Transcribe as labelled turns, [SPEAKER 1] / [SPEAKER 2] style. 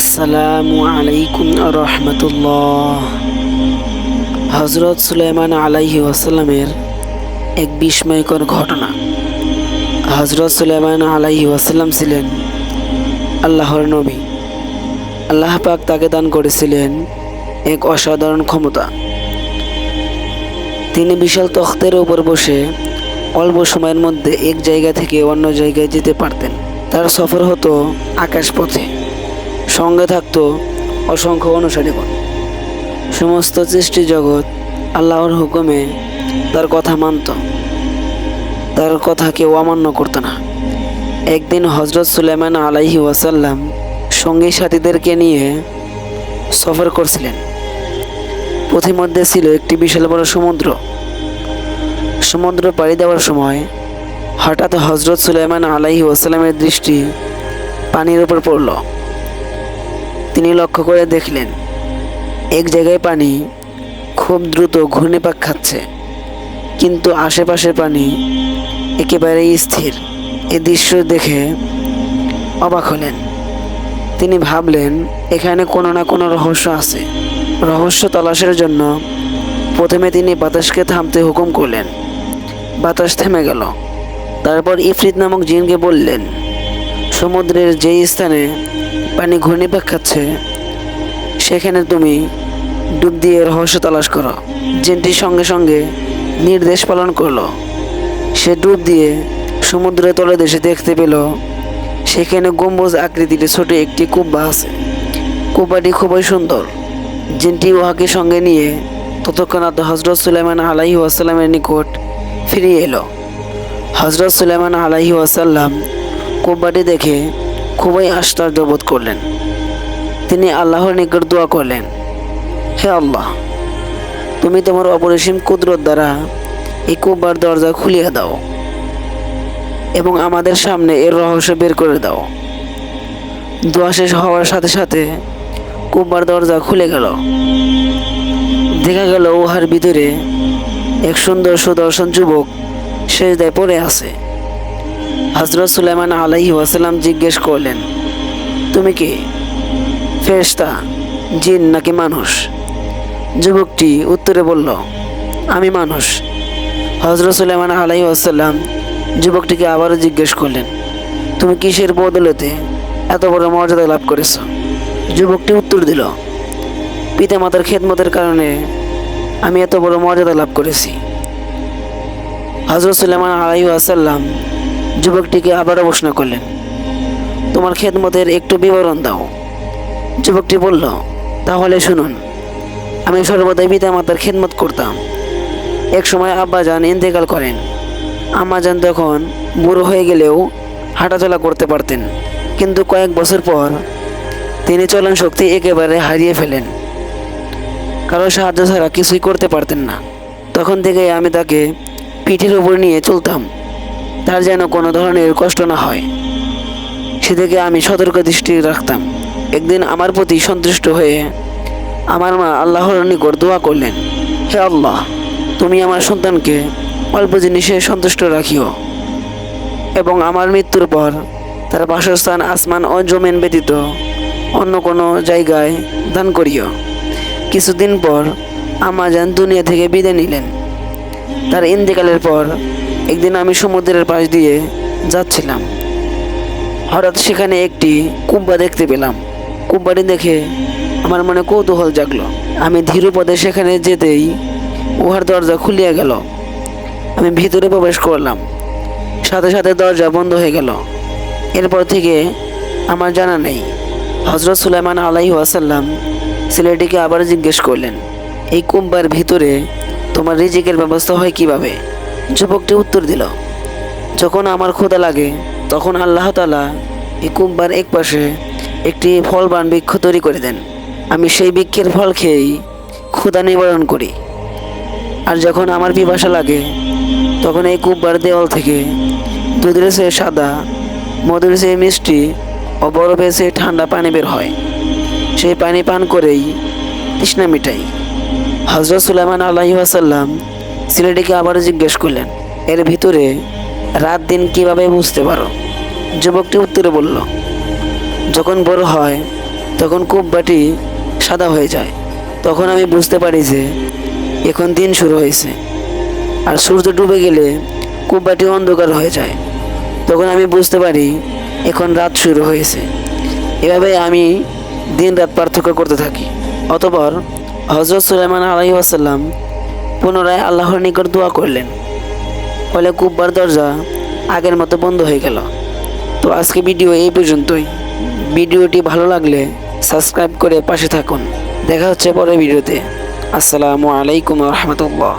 [SPEAKER 1] আসসালামু আলাইকুম রহমতুল্লাহ। হজরত সুলাইমান আলাইহি ওয়াসাল্লামের এক বিস্ময়কর ঘটনা। হজরত সুলাইমান আলাইহি ওয়াসাল্লাম ছিলেন আল্লাহর নবী। আল্লাহ পাক তাকে দান করেছিলেন এক অসাধারণ ক্ষমতা। তিনি বিশাল তখ্তের উপর বসে অল্প সময়ের মধ্যে এক জায়গা থেকে অন্য জায়গায় যেতে পারতেন। তার সফর হতো আকাশপথে। সঙ্গে থাকতো অসংখ্য অনুসারীগণ সমস্ত সৃষ্টি জগৎ আল্লাহর হুকুমে তার কথা মানত। তার কথা কেউ অমান্য করতো না। একদিন হজরত সুলেমান আলাইহি ওয়াসাল্লাম সঙ্গী সাথীদেরকে নিয়ে সফর করছিলেন। পথিমধ্যে ছিল একটি বিশাল বড় সমুদ্র। সমুদ্র পাড়ি দেওয়ার সময় হঠাৎ হজরত সুলাইমান আলাইহি ওয়াসাল্লামের দৃষ্টি পানির উপর পড়ল। তিনি লক্ষ্য করে দেখলেন, এক জায়গায় পানি খুব দ্রুত ঘূর্ণিপাক খাচ্ছে, কিন্তু আশেপাশের পানি একেবারেই স্থির। এ দৃশ্য দেখে অবাক হলেন। তিনি ভাবলেন, এখানে কোনো না কোনো রহস্য আছে। রহস্য তলাশের জন্য প্রথমে তিনি বাতাসকে থামতে হুকুম করলেন। বাতাস থেমে গেল। তারপর ইফরিত নামক জিনকে বললেন, সমুদ্রের যেই স্থানে পানি ঘূর্ণিপাক খাচ্ছে, সেখানে তুমি ডুব দিয়ে রহস্য তালাশ করো। জিনটি সঙ্গে সঙ্গে নির্দেশ পালন করল। সে ডুব দিয়ে সমুদ্রের তলদেশে দেখতে পেল, সেখানে গম্বুজ আকৃতির ছোট একটি কুব্বা আছে। কুব্বাটি খুবই সুন্দর। জিনটি উহাকে সঙ্গে নিয়ে ততক্ষণাৎ হজরত সুলাইমান আলাহি ওয়াসাল্লামের নিকট ফিরিয়ে এলো। হজরত সুলাইমান আলাহি ওয়াসাল্লাম কুব্বাটি দেখে খুবই আশ্চর্য বোধ করলেন। তিনি আল্লাহর নিকট দোয়া করলেন, হে আল্লাহ, তুমি তোমার অপরিসীম কুদরত দ্বারা এই কুব্বার দরজা খুলিয়ে দাও এবং আমাদের সামনে এর রহস্য বের করে দাও। দোয়া শেষ হওয়ার সাথে সাথে কুব্বার দরজা খুলে গেল। দেখা গেল, উহার ভিতরে এক সুন্দর সুদর্শন যুবক সেজদায় পড়ে আছে। হজরত সুলাইমান আলাইহি ওয়াসাল্লাম জিজ্ঞেস করলেন, তুমি কি? ফেরেশতা, জিন নাকি মানুষ? যুবকটি উত্তরে বলল, আমি মানুষ। হজরত সুলাইমান আলাইহি ওয়াসাল্লাম যুবকটিকে আবারও জিজ্ঞেস করলেন, তুমি কিসের বদলতে এত বড় মর্যাদা লাভ করেছ? যুবকটি উত্তর দিল, পিতামাতার খেদমতের কারণে আমি এত বড় মর্যাদা লাভ করেছি। হজরত সুলেমান আলাই আসাল্লাম যুবকটিকে আবারও প্রশ্ন করলেন, তোমার খেদমতের একটু বিবরণ দাও। যুবকটি বলল, তাহলে শুনুন, আমি সর্বদাই পিতামাতার খেদমত করতাম। এক সময় আব্বাজান ইন্তেকাল করেন। আম্মাজান তখন বুড়ো হয়ে গেলেও হাঁটাচলা করতে পারতেন। কিন্তু কয়েক বছর পর তিনি চলন শক্তি একেবারে হারিয়ে ফেলেন। কারও সাহায্য ছাড়া কিছুই করতে পারতেন না। তখন থেকে আমি তাকে পিঠের উপর নিয়ে চলতাম। তার যেন কোনো ধরনের কষ্ট না হয়। সেদিকে আমি সতর্ক দৃষ্টি রাখতাম। একদিন আমার প্রতি সন্তুষ্ট হয়ে আমার মা আল্লাহর নিকট দোয়া করলেন, হে আল্লাহ, তুমি আমার সন্তানকে অল্প জিনিসে সন্তুষ্ট রাখিও এবং আমার মৃত্যুর পর তার বাসস্থান আসমান ও জমিন ব্যতীত অন্য কোনো জায়গায় দান করিও। কিছুদিন পর আমাজান দুনিয়া থেকে বিদায় নিলেন। তার ইন্তেকালের পর একদিন আমি সমুদ্রের পাশ দিয়ে যাচ্ছিলাম। হঠাৎ সেখানে একটি কুব্বা দেখতে পেলাম। কুব্বাটি দেখে আমার মনে কৌতূহল জাগলো। আমি ধীরপদে সেখানে যেতেই উহার দরজা খুলিয়া গেল। আমি ভিতরে প্রবেশ করলাম। সাথে সাথে দরজা বন্ধ হয়ে গেল। এরপর থেকে আমার জানা নেই। হজরত সুলাইমান আলাই ওয়াসাল্লাম ছেলেটিকে আবার জিজ্ঞেস করলেন, এই কুম্বার ভিতরে তোমার রিজিকের ব্যবস্থা হয় কীভাবে? যুবকটি উত্তর দিল, যখন আমার ক্ষুদা লাগে, তখন আল্লাহ তালা এই কুম্বার এক পাশে একটি ফলবান বৃক্ষ তৈরি করে দেন। আমি সেই বৃক্ষের ফল খেয়েই ক্ষুদা নিবারণ করি। আর যখন আমার পিপাসা লাগে, তখন এই কুব্বার দেওয়াল থেকে দুধের চেয়ে সাদা, মধুর চেয়ে মিষ্টি ও বরফের চেয়ে ঠান্ডা পানি বের হয়। সেই পানি পান করেই তৃষ্ণা মিটাই। হজরত সুলাইমান আল্লাহি আসাল্লাম ছেলেটিকে আবারও জিজ্ঞেস করলেন, এর ভিতরে রাত দিন কীভাবে বুঝতে পারো? যুবকটি উত্তরে বলল, যখন বড় হয়, তখন কুব্বাটি সাদা হয়ে যায়। তখন আমি বুঝতে পারি যে এখন দিন শুরু হয়েছে আর সূর্য ডুবে গেলে কুব্বাটি অন্ধকার হয়ে যায়। তখন আমি বুঝতে পারি এখন রাত শুরু হয়েছে। এভাবে আমি দিন রাত পার্থক্য করতে থাকি। অতপর হজরত সুলাইমান আলাই পুনরায় আল্লাহর নিকট দোয়া করলেন। ফলে কুব্বার দরজা আগের মতো বন্ধ হয়ে গেল। তো আজকে ভিডিও এই পর্যন্তই। ভিডিওটি ভালো লাগলে সাবস্ক্রাইব করে পাশে থাকুন। দেখা হচ্ছে পরের ভিডিওতে। আসসালামু আলাইকুম রহমতুল্লাহ।